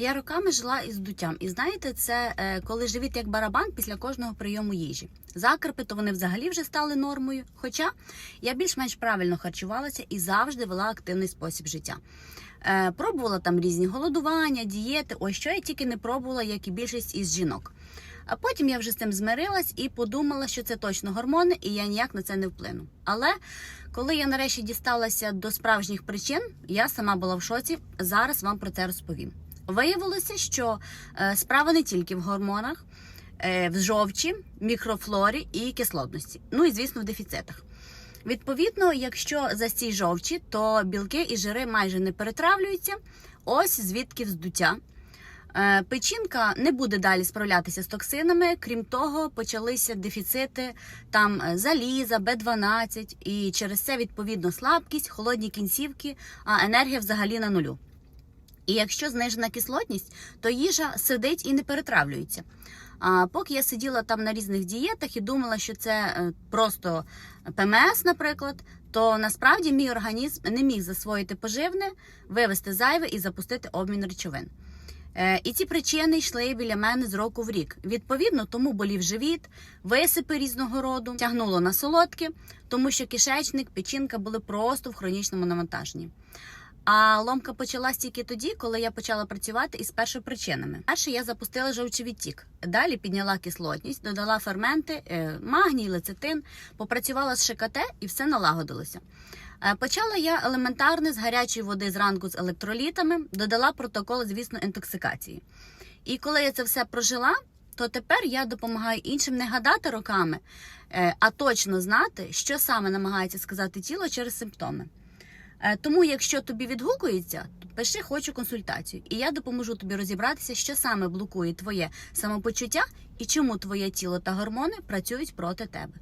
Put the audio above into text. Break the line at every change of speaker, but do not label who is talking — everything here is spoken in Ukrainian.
Я роками жила із здуттям, і знаєте, це е, коли живіт як барабан після кожного прийому їжі. Закрипи, то вони взагалі вже стали нормою. Хоча я більш-менш правильно харчувалася і завжди вела активний спосіб життя. Е, пробувала там різні голодування, дієти. Ось що я тільки не пробувала, як і більшість із жінок. А потім я вже з цим змирилась і подумала, що це точно гормони, і я ніяк на це не вплину. Але коли я нарешті дісталася до справжніх причин, я сама була в шоці. Зараз вам про це розповім. Виявилося, що е, справа не тільки в гормонах, е, в жовчі, мікрофлорі і кислотності. Ну і звісно, в дефіцитах. Відповідно, якщо застій жовчі, то білки і жири майже не перетравлюються. Ось звідки вздуття. Е, Печінка не буде далі справлятися з токсинами. Крім того, почалися дефіцити там заліза, Б12, і через це відповідно слабкість, холодні кінцівки, а енергія взагалі на нулю. І якщо знижена кислотність, то їжа сидить і не перетравлюється. А поки я сиділа там на різних дієтах і думала, що це е, просто ПМС, наприклад, то насправді мій організм не міг засвоїти поживне, вивести зайве і запустити обмін речовин. Е, І ці причини йшли біля мене з року в рік. Відповідно, тому болів живіт, висипи різного роду, тягнуло на солодке, тому що кишечник, печінка були просто в хронічному навантаженні. А ломка почалась тільки тоді, коли я почала працювати із першопричинами. Перше я запустила жовчовідтік, далі підняла кислотність, додала ферменти, е, магній, лецитин, попрацювала з ШКТ і все налагодилося. Е, Почала я елементарне з гарячої води зранку з електролітами, додала протокол, звісно, інтоксикації. І коли я це все прожила, то тепер я допомагаю іншим не гадати роками, е, а точно знати, що саме намагається сказати тіло через симптоми. Е, Тому, якщо тобі відгукується, пиши хочу консультацію, і я допоможу тобі розібратися, що саме блокує твоє самопочуття і чому твоє тіло та гормони працюють проти тебе.